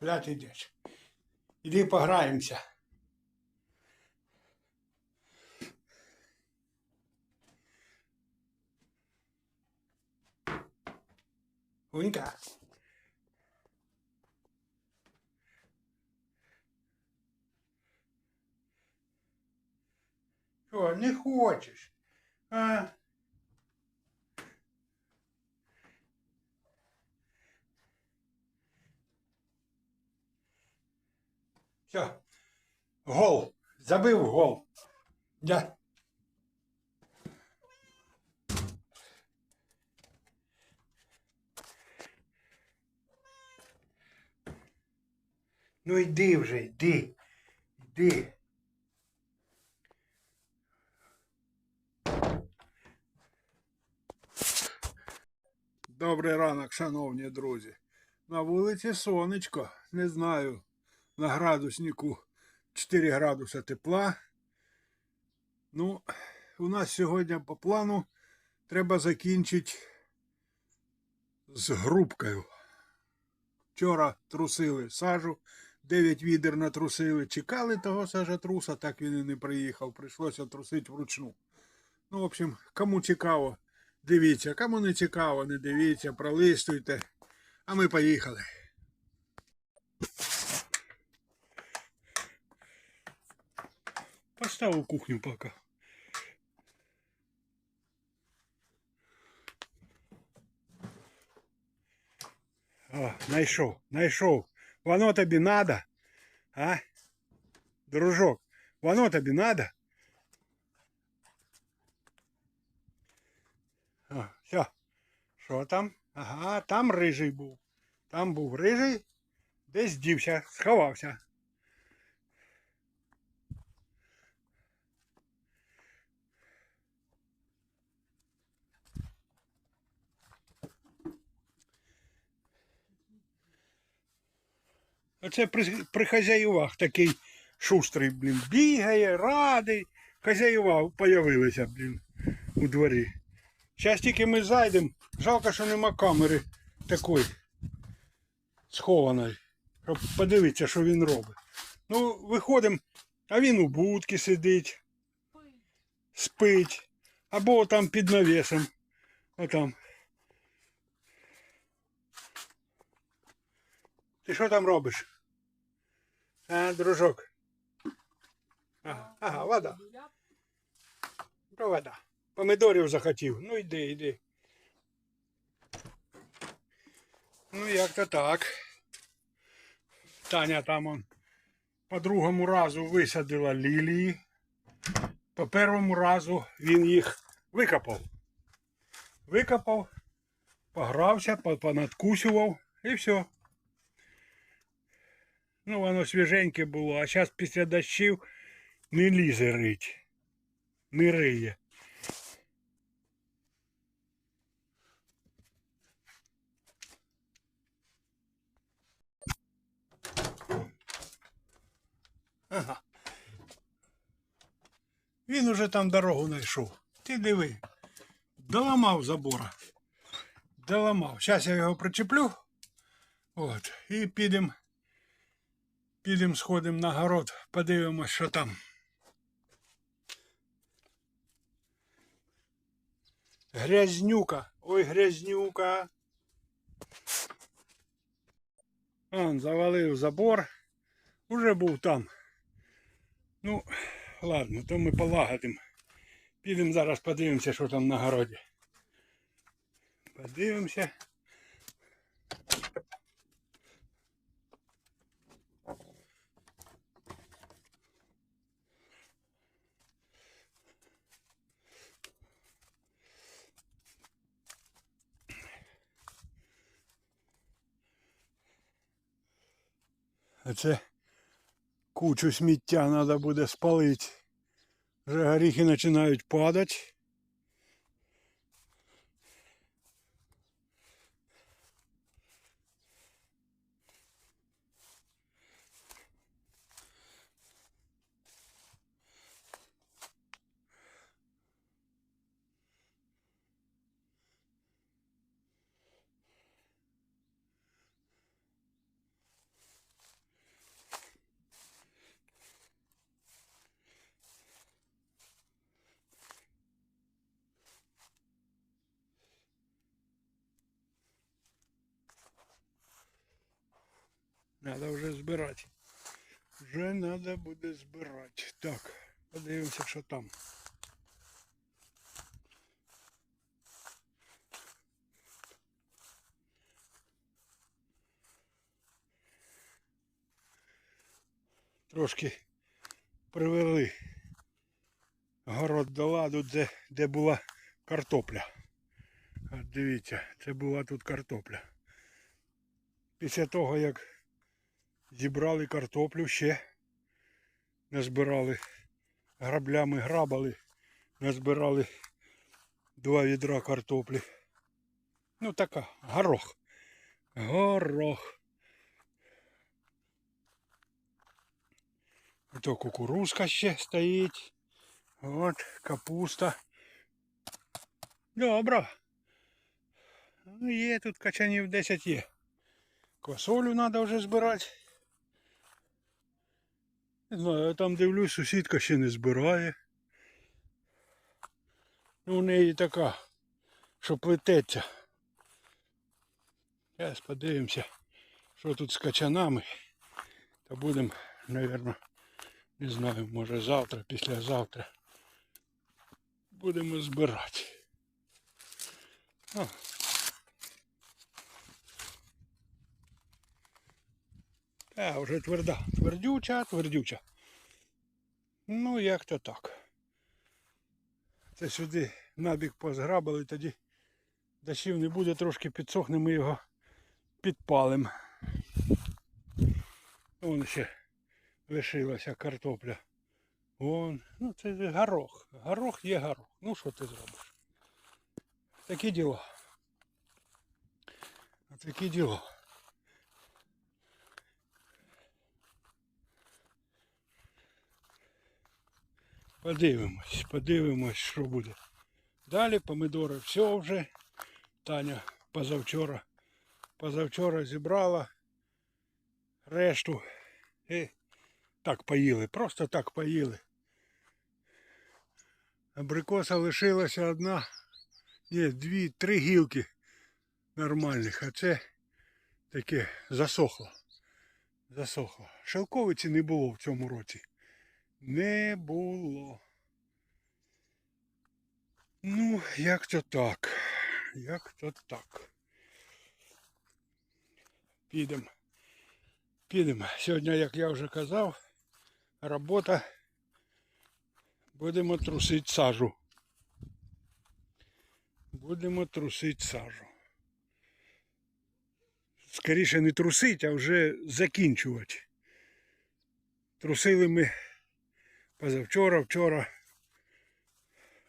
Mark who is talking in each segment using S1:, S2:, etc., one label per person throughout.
S1: Куди ти йдеш? Іди пограємося. Унька. Що, не хочеш? А? Все. Гол. Забив гол. Да. Ну йди вже, йди. Йди. Добрий ранок, шановні друзі. На вулиці сонечко. Не знаю. На градуснику 4 градуса тепла. Ну, у нас сьогодні по плану треба закінчити з грубкою. Вчора трусили сажу, 9 відер натрусили. Чекали того сажатруса, так він і не приїхав. Прийшлося трусити вручну. Ну, в общем, кому цікаво, дивіться, кому не цікаво, не дивіться, пролистуйте. А ми поїхали. Поставив кухню поки. О, знайшов, знайшов. Воно тобі надо, а? Дружок, воно тобі надо? О, все. Що там? Ага, там рижий був. Там був рижий, десь дівся, сховався. Оце при, при хазяївах такий шустрий, блін, бігає, радий. Хазяїва появилися, блін, у дворі. Зараз тільки ми зайдемо. Жалко, що нема камери такої схованої. Щоб подивитися, що він робить. Ну, виходимо, а він у будці сидить, спить. Або там під навісом. Отам. Ти що там робиш? А, дружок. Ага, ага, вода. То вода. Помидорів захотів. Ну йди, йди. Ну як то так. Таня там он по другому разу висадила лілії. По першому разу він їх викопав. Викопав, погрався, понадкусював і все. Ну, воно свіженьке було, а зараз після дощів не лізе рить. Не риє. Ага. Він уже там дорогу знайшов. Ти диви. Доламав забора. Доламав. Зараз я його причеплю. От. І підемо. Підемо сходимо на город, подивимось, що там. Грязнюка. Ой, грязнюка. Он завалив забор. Уже був там. Ну, ладно, то ми полагодимо. Підемо зараз подивимося, що там на городі. Подивимося. А це кучу сміття треба буде спалити. Вже горіхи починають падати. Надо вже збирати. Вже треба буде збирати. Так, подивимося, що там. Трошки привели город до ладу, де, де була картопля. От дивіться, це була тут картопля. Після того, як зібрали картоплю, ще назбирали граблями грабали, назбирали два відра картоплі. Ну така, горох. Горох. Ото кукурузка ще стоїть. От капуста. Добре. Ну, є тут качанів 10 є. Квасолю треба вже збирати. Не знаю, я там дивлюсь, сусідка ще не збирає. Ну, у неї така, що плететься. Зараз подивимося, що тут з качанами. Та будемо, мабуть, не знаю, може завтра, післязавтра. Будемо збирати. О. Та, вже тверда. Твердюча, твердюча. Ну, як то так. Це сюди набік позграбали, тоді дощів не буде, трошки підсохне, ми його підпалимо. Вон ще лишилася картопля. Вон, ну це горох. Горох є горох. Ну що ти зробиш? Такі діла. Такі діла. Подивимось, подивимось, що буде. Далі помидори все вже. Таня позавчора. Позавчора зібрала решту. І так поїли, просто так поїли. Абрикоса лишилася одна. Ні, дві, три гілки нормальних, а це таке засохло. Засохло. Шелковиці не було в цьому році. Не було. Ну, як то так. Як то так. Підемо. Підемо. Сьогодні, як я вже казав, робота. Будемо трусити сажу. Будемо трусити сажу. Скоріше не трусить, а вже закінчувати. Трусили ми позавчора, вчора.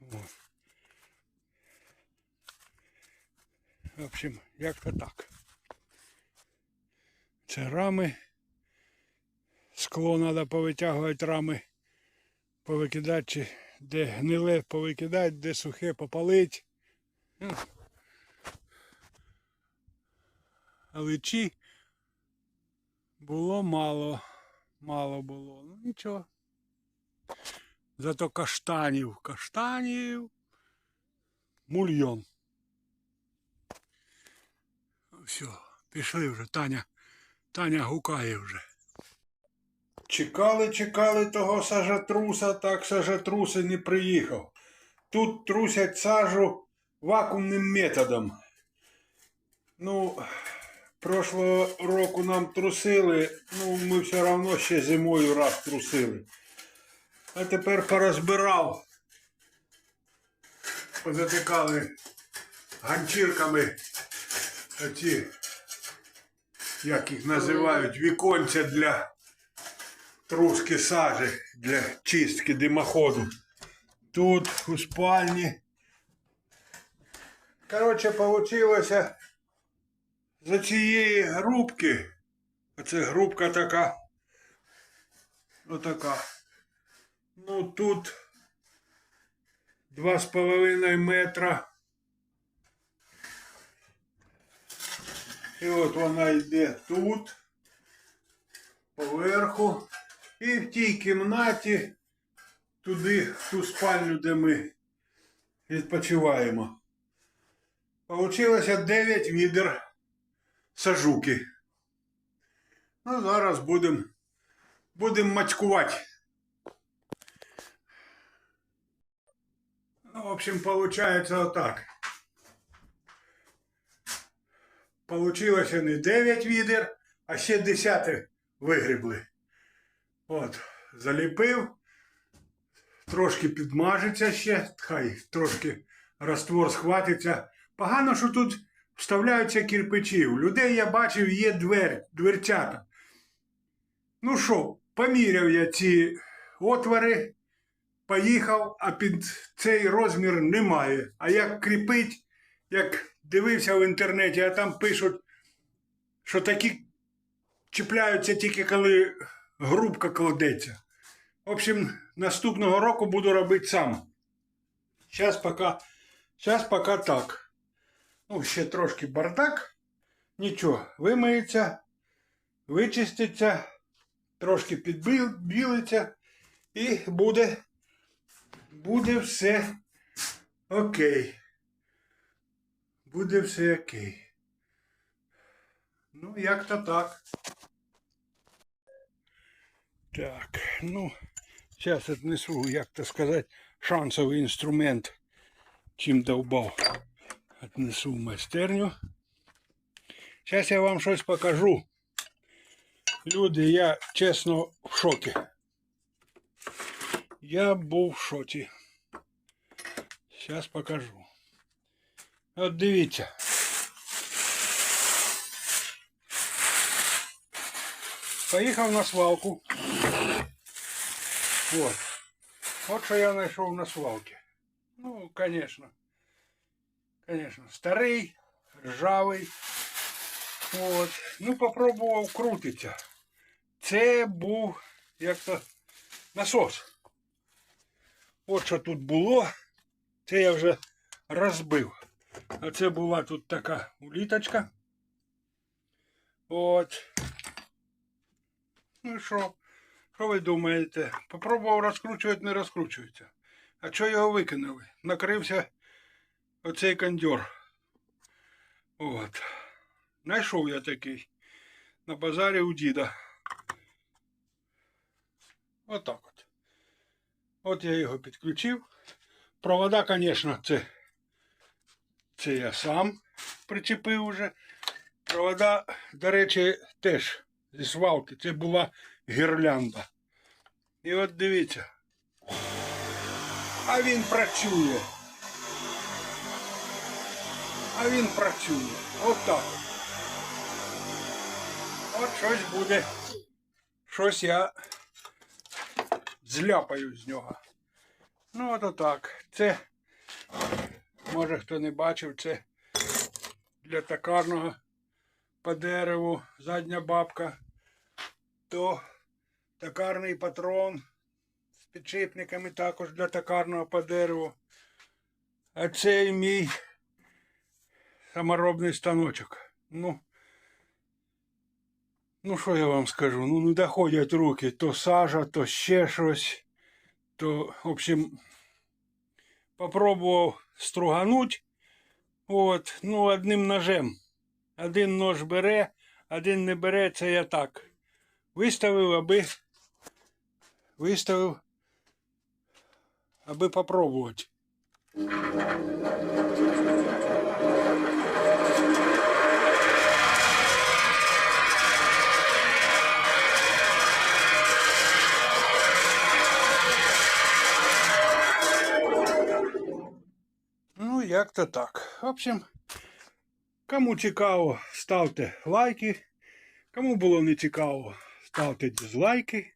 S1: О. В общем, як то так. Це рами. Скло треба повитягувати рами, повикидати, чи де гниле повикидати, де сухе попалити. Чи було мало, мало було. Ну нічого. Зато каштанів, каштанів. Мульйон. Все, пішли вже, Таня. Таня гукає вже. Чекали, чекали того сажатруса, так сажатрус і не приїхав. Тут трусять сажу вакуумним методом. Ну, прошлого року нам трусили, ну ми все одно ще зимою раз трусили. А тепер порозбирав. Позатикали ганчірками оці, як їх називають, віконця для труски сажі, для чистки димоходу. Тут у спальні. Коротше, получилося за цієї грубки. Оце грубка така. Отака. Ну тут два з половиною метра. І от вона йде тут, поверху. І в тій кімнаті, туди, в ту спальню, де ми відпочиваємо. Получилося 9 відер сажуки. Ну, зараз будемо будем мачкувати. Ну, в общем, получается вот так. Получилось не 9 відер, а ще 10 вигрібли. От, заліпив. Трошки підмажеться ще, хай трошки раствор схватиться. Погано, що тут вставляються кирпичі. У людей я бачив, є двер, дверцята. Ну що, поміряв я ці отвори, поїхав, а під цей розмір немає. А як кріпить, як дивився в інтернеті, а там пишуть, що такі чіпляються тільки коли грубка кладеться. В общем, наступного року буду робити сам. Зараз поки, зараз поки так. Ну, ще трошки бардак. Нічого, вимиється, вичиститься, трошки підбілиться і буде, буде все окей. Буде все окей. Ну, як-то так. Так, ну, сейчас отнесу, як то сказать, шансовий інструмент, чим довбав. Отнесу в майстерню. Зараз я вам щось покажу. Люди, я чесно в шокі. Я був в шоці. Зараз покажу. От дивіться. Поїхав на свалку. Вот. Вот що я знайшов на свалці. Ну, конечно. Конечно, старий, ржавий. От. Ну, попробував крутиться. Це був як то насос. От що тут було. Це я вже розбив. А це була тут така уліточка. От. Ну що? Що ви думаєте? Попробував розкручувати, не розкручується. А що його викинули? Накрився оцей кондьор. От. Знайшов я такий. На базарі у діда. Отак от. От я його підключив. Провода, звісно, це, це я сам причепив уже. Провода, до речі, теж зі свалки. Це була гірлянда. І от дивіться. А він працює. А він працює. От так. От щось буде. Щось я зляпаю з нього. Ну, от отак. Це, може хто не бачив, це для токарного по дереву задня бабка. То токарний патрон з підшипниками також для токарного по дереву. А це мій саморобний станочок. Ну, ну що я вам скажу? Ну не доходять руки. То сажа, то ще щось. То, в общем, попробував стругануть. От, ну, одним ножем. Один нож бере, один не бере, це я так. Виставив, аби виставив, аби попробувати. Як-то так. В общем, кому цікаво, ставте лайки. Кому було не цікаво, ставте дизлайки.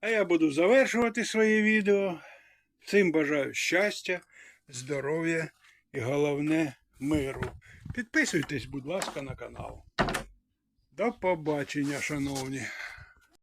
S1: А я буду завершувати своє відео. Всім бажаю щастя, здоров'я і головне миру. Підписуйтесь, будь ласка, на канал. До побачення, шановні.